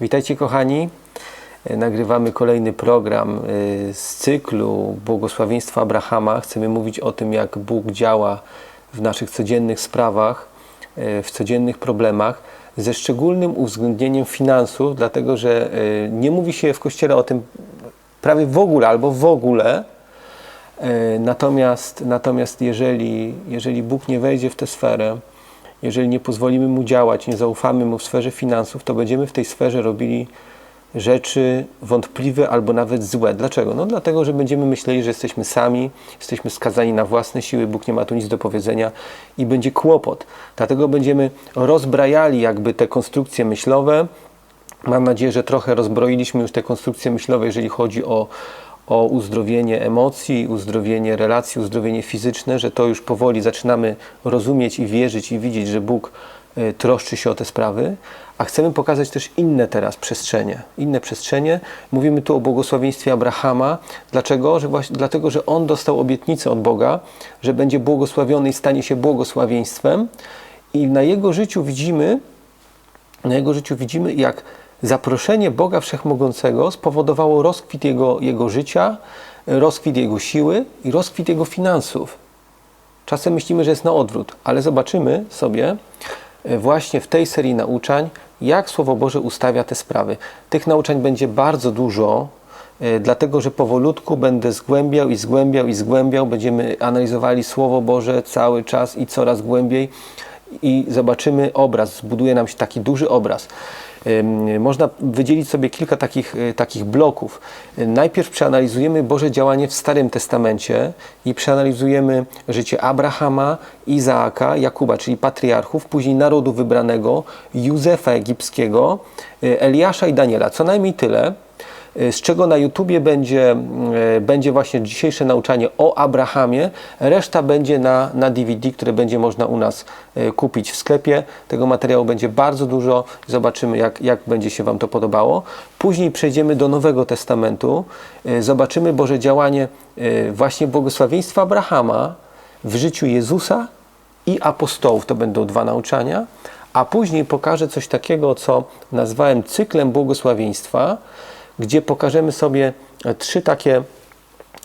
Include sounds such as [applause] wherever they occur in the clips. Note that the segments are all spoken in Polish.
Witajcie kochani. E, Nagrywamy kolejny program e, z cyklu Błogosławieństwa Abrahama. Chcemy mówić o tym, jak Bóg działa w naszych codziennych sprawach, e, w codziennych problemach, ze szczególnym uwzględnieniem finansów, dlatego że nie mówi się w Kościele o tym prawie w ogóle albo w ogóle. Natomiast, natomiast jeżeli, jeżeli Bóg nie wejdzie w tę sferę, jeżeli nie pozwolimy Mu działać, nie zaufamy Mu w sferze finansów, to będziemy w tej sferze robili rzeczy wątpliwe albo nawet złe. Dlaczego? No dlatego, że będziemy myśleli, że jesteśmy sami, jesteśmy skazani na własne siły, Bóg nie ma tu nic do powiedzenia i będzie kłopot. Dlatego będziemy rozbrajali jakby te konstrukcje myślowe. Mam nadzieję, że trochę rozbroiliśmy już te konstrukcje myślowe, jeżeli chodzi o, o uzdrowienie emocji, uzdrowienie relacji, uzdrowienie fizyczne, że to już powoli zaczynamy rozumieć i wierzyć i widzieć, że Bóg y, troszczy się o te sprawy, a chcemy pokazać też inne teraz przestrzenie. Inne przestrzenie. Mówimy tu o błogosławieństwie Abrahama. Dlaczego? Że właśnie, dlatego, że on dostał obietnicę od Boga, że będzie błogosławiony i stanie się błogosławieństwem. I na jego życiu widzimy, na jego życiu widzimy, jak zaproszenie Boga Wszechmogącego spowodowało rozkwit jego, jego życia, rozkwit jego siły i rozkwit jego finansów. Czasem myślimy, że jest na odwrót, ale zobaczymy sobie e, właśnie w tej serii nauczań, jak Słowo Boże ustawia te sprawy. Tych nauczań będzie bardzo dużo, e, dlatego że powolutku będę zgłębiał i zgłębiał i zgłębiał. Będziemy analizowali Słowo Boże cały czas i coraz głębiej i zobaczymy obraz, zbuduje nam się taki duży obraz. Można wydzielić sobie kilka takich, y, takich bloków. Najpierw przeanalizujemy Boże działanie w Starym Testamencie i przeanalizujemy życie Abrahama, Izaaka, Jakuba, czyli patriarchów, później narodu wybranego, Józefa egipskiego, y, Eliasza i Daniela. Co najmniej tyle z czego na YouTubie będzie, e, będzie właśnie dzisiejsze nauczanie o Abrahamie. Reszta będzie na, na DVD, które będzie można u nas e, kupić w sklepie. Tego materiału będzie bardzo dużo. Zobaczymy, jak, jak będzie się Wam to podobało. Później przejdziemy do Nowego Testamentu. E, Zobaczymy Boże działanie właśnie błogosławieństwa Abrahama w życiu Jezusa i apostołów. To będą dwa nauczania. A później pokażę coś takiego, co nazwałem cyklem błogosławieństwa, gdzie pokażemy sobie trzy takie,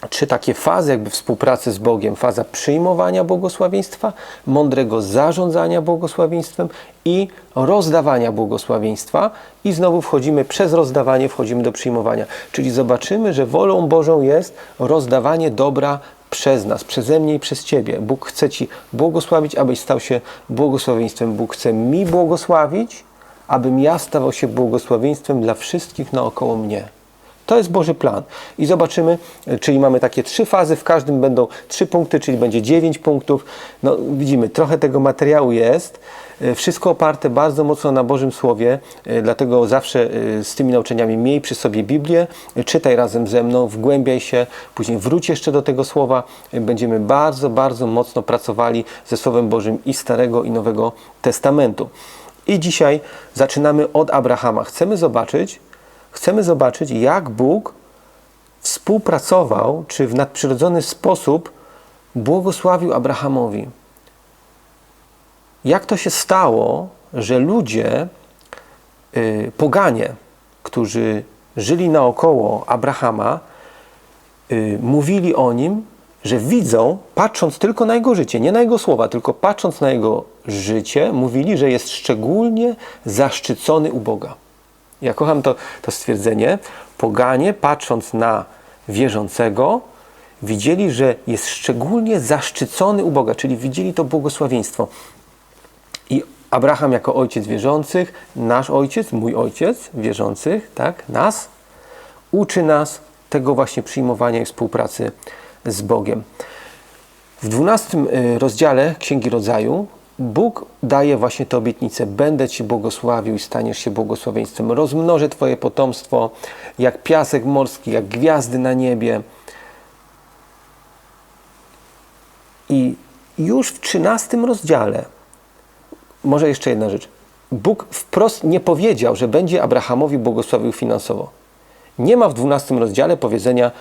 trzy takie fazy jakby współpracy z Bogiem. Faza przyjmowania błogosławieństwa, mądrego zarządzania błogosławieństwem i rozdawania błogosławieństwa. I znowu wchodzimy przez rozdawanie, wchodzimy do przyjmowania. Czyli zobaczymy, że wolą Bożą jest rozdawanie dobra przez nas, przeze mnie i przez Ciebie. Bóg chce Ci błogosławić, abyś stał się błogosławieństwem. Bóg chce mi błogosławić, abym ja stawał się błogosławieństwem dla wszystkich naokoło mnie. To jest Boży plan. I zobaczymy, czyli mamy takie trzy fazy, w każdym będą trzy punkty, czyli będzie dziewięć punktów. No widzimy, trochę tego materiału jest. Wszystko oparte bardzo mocno na Bożym Słowie, dlatego zawsze z tymi nauczaniami miej przy sobie Biblię, czytaj razem ze mną, wgłębiaj się, później wróć jeszcze do tego Słowa. Będziemy bardzo, bardzo mocno pracowali ze Słowem Bożym i Starego i Nowego Testamentu. I dzisiaj zaczynamy od Abrahama. Chcemy zobaczyć, chcemy zobaczyć, jak Bóg współpracował, czy w nadprzyrodzony sposób błogosławił Abrahamowi. Jak to się stało, że ludzie, yy, poganie, którzy żyli naokoło Abrahama, yy, mówili o nim, że widzą, patrząc tylko na jego życie, nie na jego słowa, tylko patrząc na jego życie, mówili, że jest szczególnie zaszczycony u Boga. Ja kocham to, to stwierdzenie. Poganie, patrząc na wierzącego, widzieli, że jest szczególnie zaszczycony u Boga, czyli widzieli to błogosławieństwo. I Abraham jako ojciec wierzących, nasz ojciec, mój ojciec wierzących, tak, nas, uczy nas tego właśnie przyjmowania i współpracy z Bogiem. W 12 rozdziale Księgi Rodzaju Bóg daje właśnie tę obietnicę. Będę Ci błogosławił i staniesz się błogosławieństwem. Rozmnożę Twoje potomstwo jak piasek morski, jak gwiazdy na niebie. I już w 13 rozdziale, może jeszcze jedna rzecz. Bóg wprost nie powiedział, że będzie Abrahamowi błogosławił finansowo. Nie ma w 12 rozdziale powiedzenia,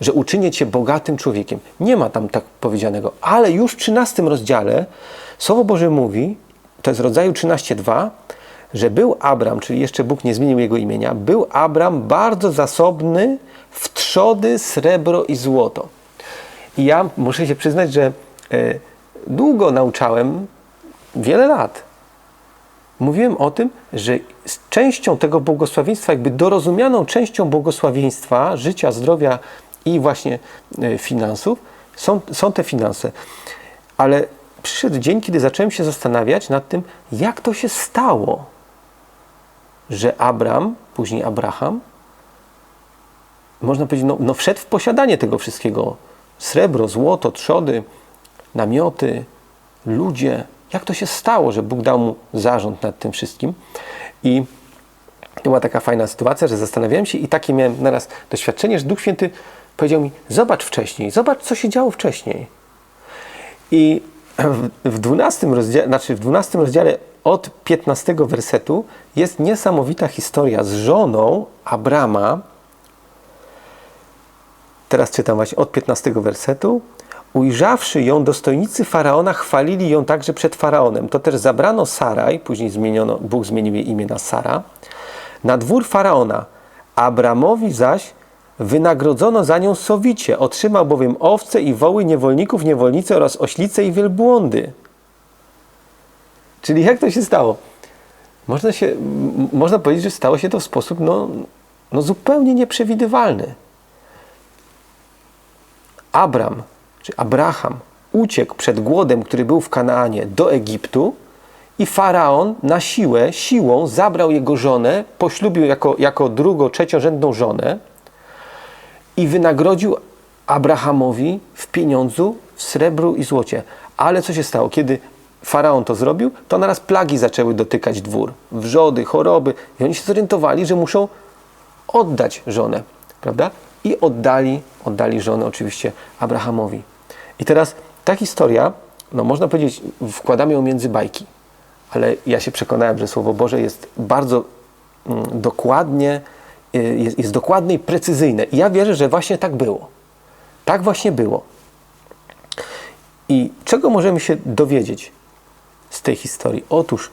że uczynię cię bogatym człowiekiem. Nie ma tam tak powiedzianego, ale już w 13 rozdziale Słowo Boże mówi, to jest rodzaju 13.2, że był Abram, czyli jeszcze Bóg nie zmienił jego imienia, był Abram bardzo zasobny w trzody, srebro i złoto. I ja muszę się przyznać, że e, długo nauczałem, wiele lat, mówiłem o tym, że częścią tego błogosławieństwa, jakby dorozumianą częścią błogosławieństwa, życia, zdrowia i właśnie e, finansów, są, są te finanse. Ale przyszedł dzień, kiedy zacząłem się zastanawiać nad tym, jak to się stało, że Abram, później Abraham, można powiedzieć, no, no wszedł w posiadanie tego wszystkiego. Srebro, złoto, trzody, namioty, ludzie. Jak to się stało, że Bóg dał mu zarząd nad tym wszystkim? I to była taka fajna sytuacja, że zastanawiałem się i takie miałem naraz doświadczenie, że Duch Święty powiedział mi, zobacz wcześniej, zobacz, co się działo wcześniej. I w, w 12 rozdziale, znaczy w 12 rozdziale od 15 wersetu jest niesamowita historia z żoną Abrama. Teraz czytam właśnie od 15 wersetu. Ujrzawszy ją, dostojnicy faraona chwalili ją także przed faraonem. To też zabrano Saraj, później zmieniono, Bóg zmienił jej imię na Sara, na dwór faraona. Abramowi zaś wynagrodzono za nią sowicie. Otrzymał bowiem owce i woły niewolników, niewolnice oraz oślice i wielbłądy. Czyli jak to się stało? Można, się, można powiedzieć, że stało się to w sposób no, no zupełnie nieprzewidywalny. Abram, czy Abraham, uciekł przed głodem, który był w Kanaanie, do Egiptu i faraon na siłę, siłą zabrał jego żonę, poślubił jako, jako drugo, trzeciorzędną żonę i wynagrodził Abrahamowi w pieniądzu, w srebru i złocie. Ale co się stało? Kiedy faraon to zrobił, to naraz plagi zaczęły dotykać dwór. Wrzody, choroby. I oni się zorientowali, że muszą oddać żonę, prawda? I oddali, oddali żonę oczywiście Abrahamowi. I teraz ta historia, no można powiedzieć, wkładamy ją między bajki, ale ja się przekonałem, że Słowo Boże jest bardzo mm, dokładnie, jest, jest dokładne i precyzyjne. I ja wierzę, że właśnie tak było. Tak właśnie było. I czego możemy się dowiedzieć z tej historii? Otóż,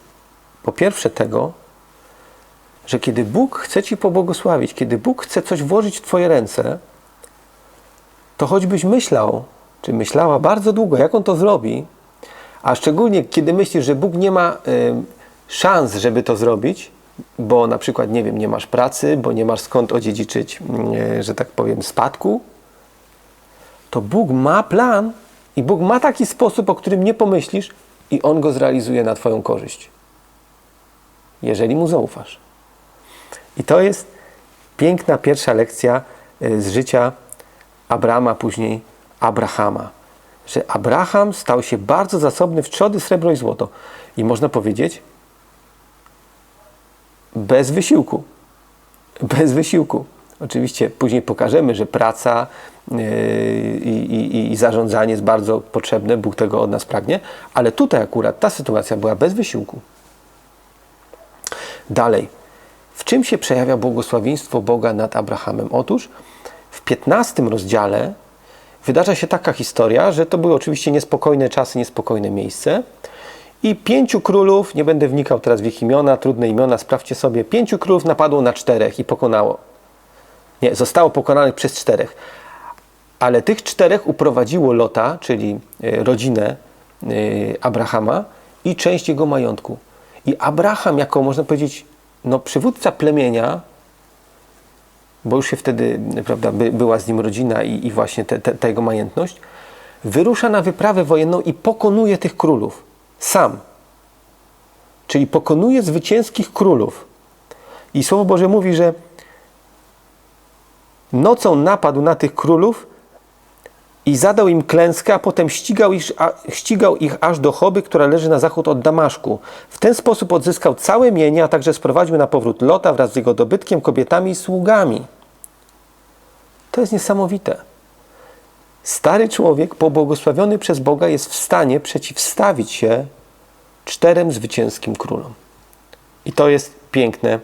po pierwsze, tego, że kiedy Bóg chce Ci pobłogosławić, kiedy Bóg chce coś włożyć w Twoje ręce, to choćbyś myślał, czy myślała bardzo długo, jak On to zrobi, a szczególnie kiedy myślisz, że Bóg nie ma y, szans, żeby to zrobić, bo na przykład, nie wiem, nie masz pracy, bo nie masz skąd odziedziczyć, y, że tak powiem, spadku, to Bóg ma plan i Bóg ma taki sposób, o którym nie pomyślisz i On go zrealizuje na Twoją korzyść. Jeżeli Mu zaufasz. I to jest piękna pierwsza lekcja y, z życia Abrama, później Abrahama. Że Abraham stał się bardzo zasobny w trzody, srebro i złoto. I można powiedzieć, bez wysiłku. Bez wysiłku. Oczywiście później pokażemy, że praca yy, i, i, i zarządzanie jest bardzo potrzebne, Bóg tego od nas pragnie, ale tutaj akurat ta sytuacja była bez wysiłku. Dalej. W czym się przejawia błogosławieństwo Boga nad Abrahamem? Otóż w 15 rozdziale wydarza się taka historia, że to były oczywiście niespokojne czasy, niespokojne miejsce. I pięciu królów, nie będę wnikał teraz w ich imiona, trudne imiona, sprawdźcie sobie, pięciu królów napadło na czterech i pokonało. Nie, zostało pokonanych przez czterech. Ale tych czterech uprowadziło Lota, czyli e, rodzinę e, Abrahama i część jego majątku. I Abraham, jako można powiedzieć, no, przywódca plemienia, bo już się wtedy prawda, by, była z nim rodzina i, i właśnie ta jego majętność, wyrusza na wyprawę wojenną i pokonuje tych królów. Sam. Czyli pokonuje zwycięskich królów. I Słowo Boże mówi, że nocą napadł na tych królów i zadał im klęskę, a potem ścigał ich, a, ścigał ich aż do Choby, która leży na zachód od Damaszku. W ten sposób odzyskał całe mienie, a także sprowadził na powrót Lota wraz z jego dobytkiem, kobietami i sługami. To jest niesamowite. Stary człowiek, pobłogosławiony przez Boga, jest w stanie przeciwstawić się czterem zwycięskim królom. I to jest piękne.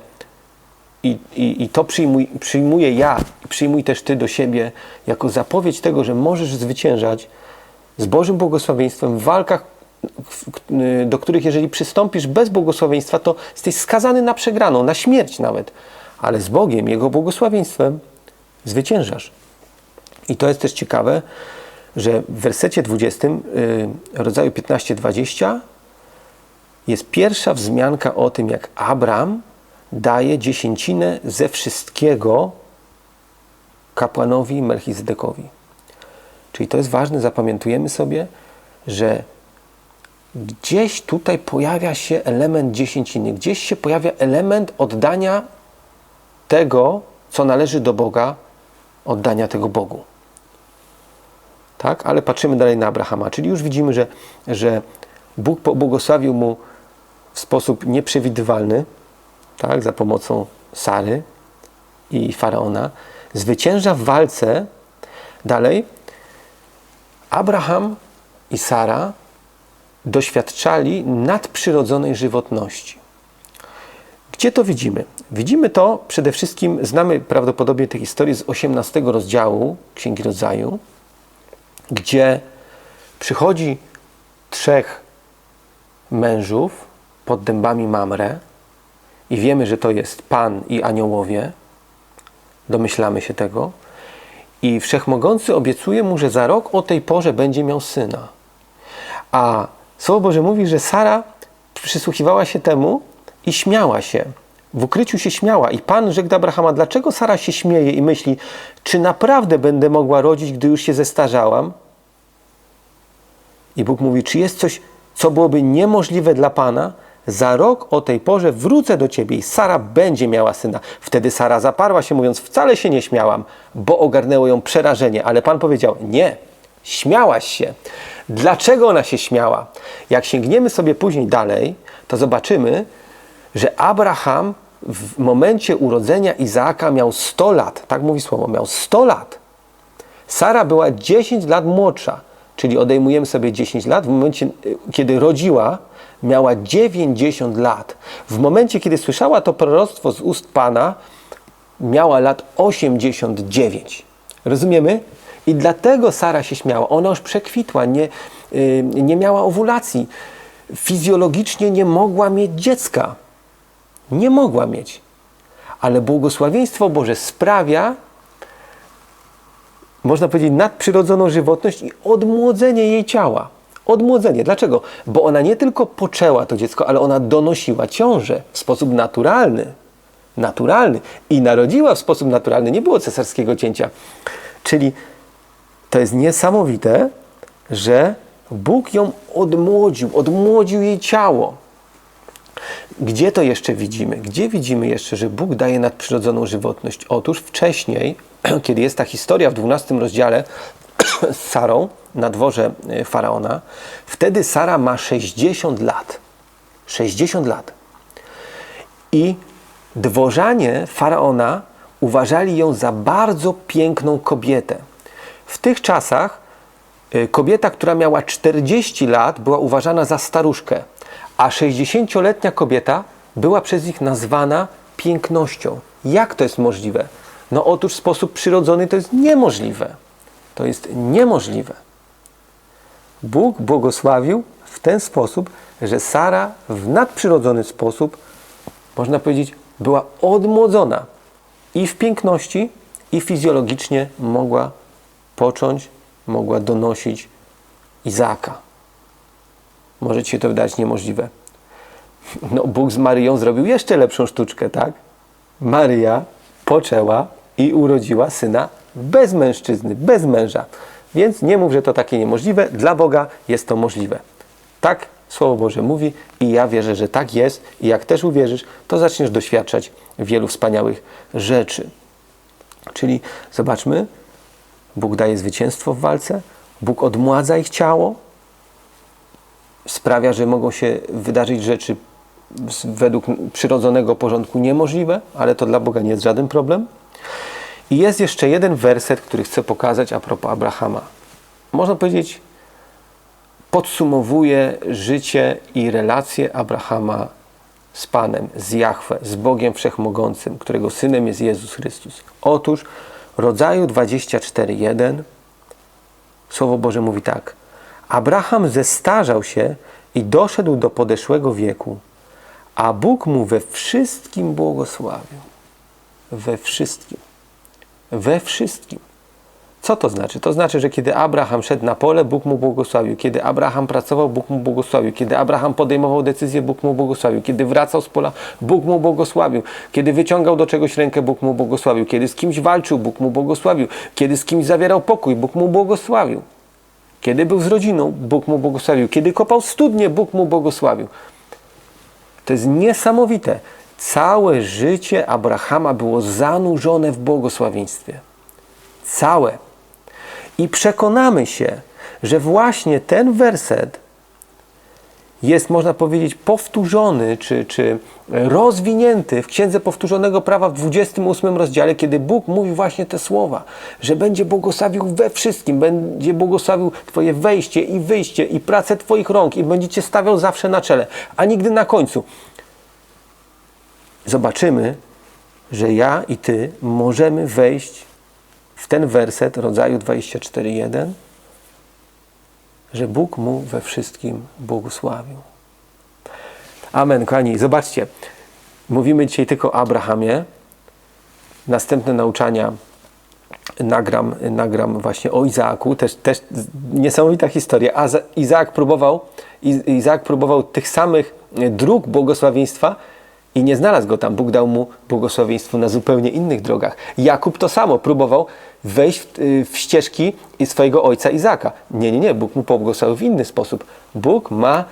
I, i, i to przyjmuj, przyjmuję ja, przyjmuj też Ty do siebie jako zapowiedź tego, że możesz zwyciężać z Bożym błogosławieństwem w walkach, do których jeżeli przystąpisz bez błogosławieństwa, to jesteś skazany na przegraną, na śmierć nawet. Ale z Bogiem, Jego błogosławieństwem zwyciężasz. I to jest też ciekawe, że w wersecie 20, yy, rodzaju 15-20 jest pierwsza wzmianka o tym, jak Abraham daje dziesięcinę ze wszystkiego kapłanowi Melchizedekowi. Czyli to jest ważne, zapamiętujemy sobie, że gdzieś tutaj pojawia się element dziesięciny, gdzieś się pojawia element oddania tego, co należy do Boga, oddania tego Bogu. Tak? Ale patrzymy dalej na Abrahama, czyli już widzimy, że, że Bóg pobłogosławił mu w sposób nieprzewidywalny, tak? za pomocą Sary i Faraona. Zwycięża w walce. Dalej, Abraham i Sara doświadczali nadprzyrodzonej żywotności. Gdzie to widzimy? Widzimy to przede wszystkim, znamy prawdopodobnie tę historię z 18 rozdziału Księgi Rodzaju, gdzie przychodzi trzech mężów pod dębami Mamre i wiemy, że to jest Pan i aniołowie, domyślamy się tego, i Wszechmogący obiecuje mu, że za rok o tej porze będzie miał syna. A Słowo Boże mówi, że Sara przysłuchiwała się temu i śmiała się. W ukryciu się śmiała. I Pan rzekł do Abrahama, dlaczego Sara się śmieje i myśli, czy naprawdę będę mogła rodzić, gdy już się zestarzałam? I Bóg mówi, czy jest coś, co byłoby niemożliwe dla Pana? Za rok o tej porze wrócę do ciebie i Sara będzie miała syna. Wtedy Sara zaparła się, mówiąc, wcale się nie śmiałam, bo ogarnęło ją przerażenie. Ale Pan powiedział, nie, śmiałaś się. Dlaczego ona się śmiała? Jak sięgniemy sobie później dalej, to zobaczymy, że Abraham w momencie urodzenia Izaaka miał 100 lat. Tak mówi słowo, miał 100 lat. Sara była 10 lat młodsza, czyli odejmujemy sobie 10 lat. W momencie, y, kiedy rodziła, miała 90 lat. W momencie, kiedy słyszała to proroctwo z ust Pana, miała lat 89. Rozumiemy? I dlatego Sara się śmiała. Ona już przekwitła, nie, yy, nie miała owulacji. Fizjologicznie nie mogła mieć dziecka. Nie mogła mieć. Ale błogosławieństwo Boże sprawia, można powiedzieć, nadprzyrodzoną żywotność i odmłodzenie jej ciała. Odmłodzenie. Dlaczego? Bo ona nie tylko poczęła to dziecko, ale ona donosiła ciążę w sposób naturalny. Naturalny. I narodziła w sposób naturalny. Nie było cesarskiego cięcia. Czyli to jest niesamowite, że Bóg ją odmłodził, odmłodził jej ciało. Gdzie to jeszcze widzimy? Gdzie widzimy jeszcze, że Bóg daje nadprzyrodzoną żywotność? Otóż wcześniej, [clears throat] kiedy jest ta historia w 12 rozdziale [clears throat] z Sarą na dworze e, faraona, wtedy Sara ma 60 lat. 60 lat. I dworzanie faraona uważali ją za bardzo piękną kobietę. W tych czasach y, kobieta, która miała 40 lat, była uważana za staruszkę, a 60-letnia kobieta była przez nich nazwana pięknością. Jak to jest możliwe? No otóż w sposób przyrodzony to jest niemożliwe. To jest niemożliwe. Bóg błogosławił w ten sposób, że Sara w nadprzyrodzony sposób, można powiedzieć, była odmłodzona i w piękności, i fizjologicznie mogła począć, mogła donosić Izaaka. Może ci się to wydać niemożliwe. No, Bóg z Maryją zrobił jeszcze lepszą sztuczkę, tak? Maryja poczęła i urodziła syna bez mężczyzny, bez męża. Więc nie mów, że to takie niemożliwe. Dla Boga jest to możliwe. Tak Słowo Boże mówi i ja wierzę, że tak jest. I jak też uwierzysz, to zaczniesz doświadczać wielu wspaniałych rzeczy. Czyli zobaczmy, Bóg daje zwycięstwo w walce, Bóg odmładza ich ciało, sprawia, że mogą się wydarzyć rzeczy według przyrodzonego porządku niemożliwe, ale to dla Boga nie jest żaden problem. I jest jeszcze jeden werset, który chcę pokazać a propos Abrahama. Można powiedzieć, podsumowuje życie i relacje Abrahama z Panem, z Jahwe, z Bogiem Wszechmogącym, którego synem jest Jezus Chrystus. Otóż rodzaju 24.1 Słowo Boże mówi tak. Abraham zestarzał się i doszedł do podeszłego wieku, a Bóg mu we wszystkim błogosławił. We wszystkim. We wszystkim. Co to znaczy? To znaczy, że kiedy Abraham szedł na pole, Bóg mu błogosławił. Kiedy Abraham pracował, Bóg mu błogosławił. Kiedy Abraham podejmował decyzję, Bóg mu błogosławił. Kiedy wracał z pola, Bóg mu błogosławił. Kiedy wyciągał do czegoś rękę, Bóg mu błogosławił. Kiedy z kimś walczył, Bóg mu błogosławił. Kiedy z kimś zawierał pokój, Bóg mu błogosławił. Kiedy był z rodziną, Bóg mu błogosławił. Kiedy kopał studnie, Bóg mu błogosławił. To jest niesamowite. Całe życie Abrahama było zanurzone w błogosławieństwie. Całe. I przekonamy się, że właśnie ten werset jest, można powiedzieć, powtórzony czy, czy rozwinięty w Księdze Powtórzonego Prawa w 28 rozdziale, kiedy Bóg mówi właśnie te słowa, że będzie błogosławił we wszystkim, będzie błogosławił Twoje wejście i wyjście i pracę Twoich rąk i będzie Cię stawiał zawsze na czele, a nigdy na końcu. Zobaczymy, że ja i Ty możemy wejść w ten werset rodzaju 24.1, że Bóg mu we wszystkim błogosławił. Amen, kochani. Zobaczcie, mówimy dzisiaj tylko o Abrahamie. Następne nauczania nagram, nagram właśnie o Izaaku. Też, też niesamowita historia. A Izaak próbował, Izaak próbował tych samych dróg błogosławieństwa, i nie znalazł go tam. Bóg dał mu błogosławieństwo na zupełnie innych drogach. Jakub to samo próbował wejść w, y, w ścieżki swojego ojca Izaka. Nie, nie, nie. Bóg mu pobłogosławił w inny sposób. Bóg ma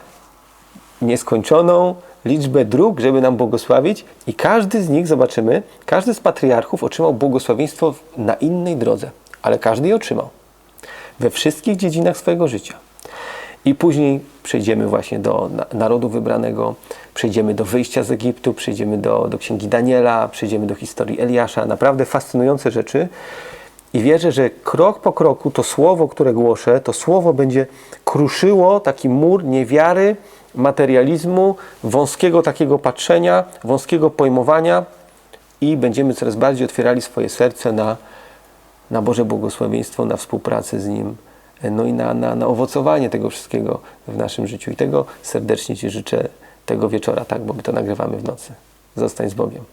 nieskończoną liczbę dróg, żeby nam błogosławić i każdy z nich, zobaczymy, każdy z patriarchów otrzymał błogosławieństwo na innej drodze, ale każdy je otrzymał we wszystkich dziedzinach swojego życia. I później przejdziemy właśnie do narodu wybranego, przejdziemy do wyjścia z Egiptu, przejdziemy do, do księgi Daniela, przejdziemy do historii Eliasza. Naprawdę fascynujące rzeczy. I wierzę, że krok po kroku to słowo, które głoszę, to słowo będzie kruszyło taki mur niewiary, materializmu, wąskiego takiego patrzenia, wąskiego pojmowania i będziemy coraz bardziej otwierali swoje serce na, na Boże błogosławieństwo, na współpracę z Nim no i na, na, na owocowanie tego wszystkiego w naszym życiu. I tego serdecznie Ci życzę tego wieczora, tak, bo my to nagrywamy w nocy. Zostań z Bogiem.